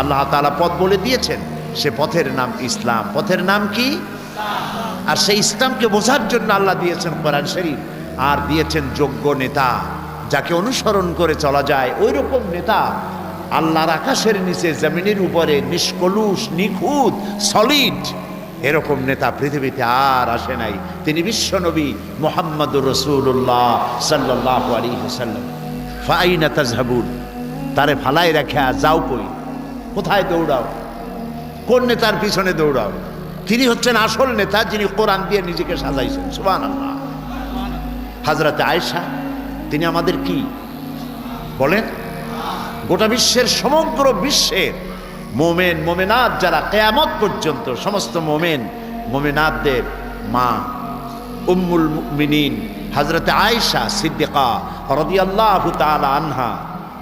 আল্লাহ তাআলা পথ বলে দিয়েছেন, সে পথের নাম ইসলাম। পথের নাম কি? আর সেই ইসলামকে বোঝার জন্য আল্লাহ দিয়েছেন কোরআন শরীফ, আর দিয়েছেন যোগ্য নেতা, যাকে অনুসরণ করে চলা যায়। ওই রকম নেতা আল্লাহর আকাশের নিচে, জমিনের উপরে, নিষ্কলুষ, নিখুঁত সলিড এরকম নেতা পৃথিবীতে আর আসে নাই। তিনি বিশ্বনবী মোহাম্মদুর রসুল্লাহ সাল্লাহ আলী সাল্লাম ফাইনা তাজহাবুন? তারে ফালাই রাখা যাও কই? কোথায় দৌড়াও? কোন নেতার পিছনে দৌড়াও? তিনি হচ্ছেন আসল নেতা যিনি কোরআন দিয়ে নিজেকে সাজাইছেন। সুবান আল্লাহ হাজরাতে আয়েশা, তিনি আমাদের কি? বলেন, গোটা বিশ্বের সমগ্র বিশ্বের মোমেন, মোমেনাত যারা কেয়ামত পর্যন্ত সমস্ত মোমেন, মোমেনাতদের মা উম্মুল মিনিন হজরতে আয়েশা সিদ্দিকা রদিয়াল্লাহু তাআলা আনহা,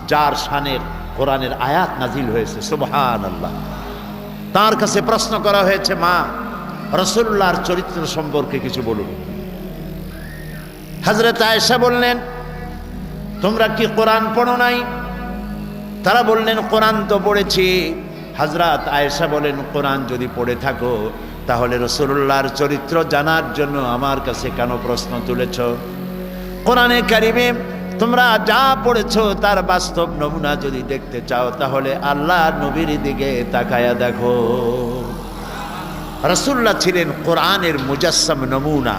যার শানের কোরআনের আয়াত নাজিল হয়েছে সুবহান আল্লাহ তার কাছে প্রশ্ন করা হয়েছে, মা রসুল্লাহর চরিত্র সম্পর্কে কিছু বলুন। হজরত আয়েশা বললেন, তোমরা কি কোরআন পড়ো নাই? তারা বললেন, কোরআন তো পড়েছি। হাজরাত আয়েশা বলেন, কোরআন যদি পড়ে থাকো, তাহলে রসুল্লাহর চরিত্র জানার জন্য আমার কাছে কেন প্রশ্ন তুলেছ? কোরআনে কারিমে তোমরা যা পড়েছো তার বাস্তব নমুনা যদি দেখতে চাও, তাহলে আল্লাহ নবীর দিকে তাকায়া দেখো। রসুল্লাহ ছিলেন কোরআনের মুজাসম নমুনা।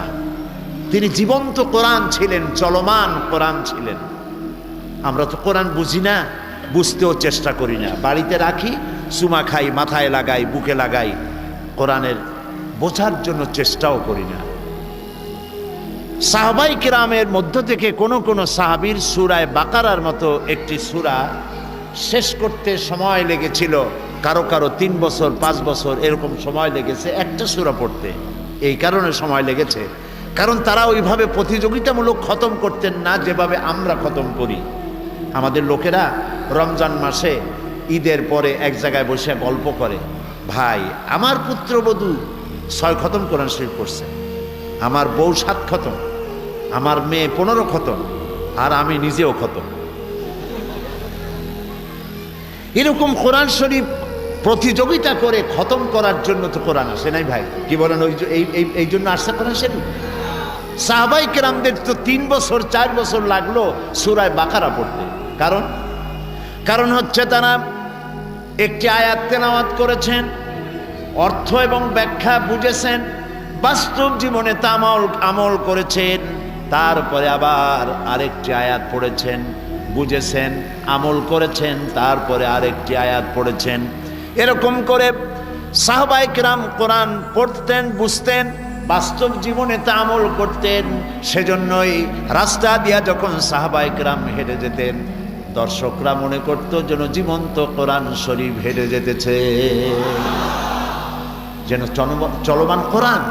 তিনি জীবন্ত কোরআন ছিলেন, চলমান কোরআন ছিলেন। আমরা তো কোরআন বুঝি না, বুঝতেও চেষ্টা করি না। বাড়িতে রাখি, সুমা খাই, মাথায় লাগাই, বুকে লাগাই, কোরআনের বোঝার জন্য চেষ্টাও করি না। সাহাবাই কিরামের মধ্য থেকে কোন কোনো সাহাবির সুরায় বাকারার মতো একটি সুরা শেষ করতে সময় লেগেছিল। কারও কারও তিন বছর, পাঁচ বছর এরকম সময় লেগেছে, একটা সুরা পড়তে। এই কারণে সময় লেগেছে। কারণ তারা ওইভাবে প্রতিযোগিতামূলক খতম করতেন না, যেভাবে আমরা খতম করি। আমাদের লোকেরা রমজান মাসে ঈদের পরে এক জায়গায় বসে গল্প করে, ভাই, আমার পুত্রবধূ ছয় খতম কোরআন শরীফ করছে আমার বউ সাত খতম। আমার মেয়ে পনেরো খতম, আর আমি নিজেও খতম। এরকম কোরআন শরীফ প্রতিযোগিতা করে খতম করার জন্য তো কোরআন আসে নাই ভাই। কি বলেন ওই এই জন্য আসছে কোরআন শরীফ? সাহাবাই কেরামদের তো তিন বছর, চার বছর লাগল সুরায় বাকারা পড়তে। কারণ? কারণ হচ্ছে তারা একটি আয়াত তেলাওয়াত করেছেন, অর্থ এবং ব্যাখ্যা বুঝেছেন, বাস্তব জীবনে তা আমল করেছেন। তারপরে আবার আরেকটি আয়াত পড়েছেন, বুঝেছেন, আমল করেছেন, তারপরে আরেকটি আয়াত পড়েছেন। এরকম করে সাহবাইক রাম কোরআন পড়তেন, বুঝতেন, বাস্তব জীবনে তা আমল করতেন, সেজন্যই রাস্তা দিয়া যখন সাহাবাইক রাম হেঁটে যেতেন, দর্শকরা মনে করত যেন জীবন্ত কোরআন শরীফ হেঁটে যেতেছে। যেন চলমান কোরআন।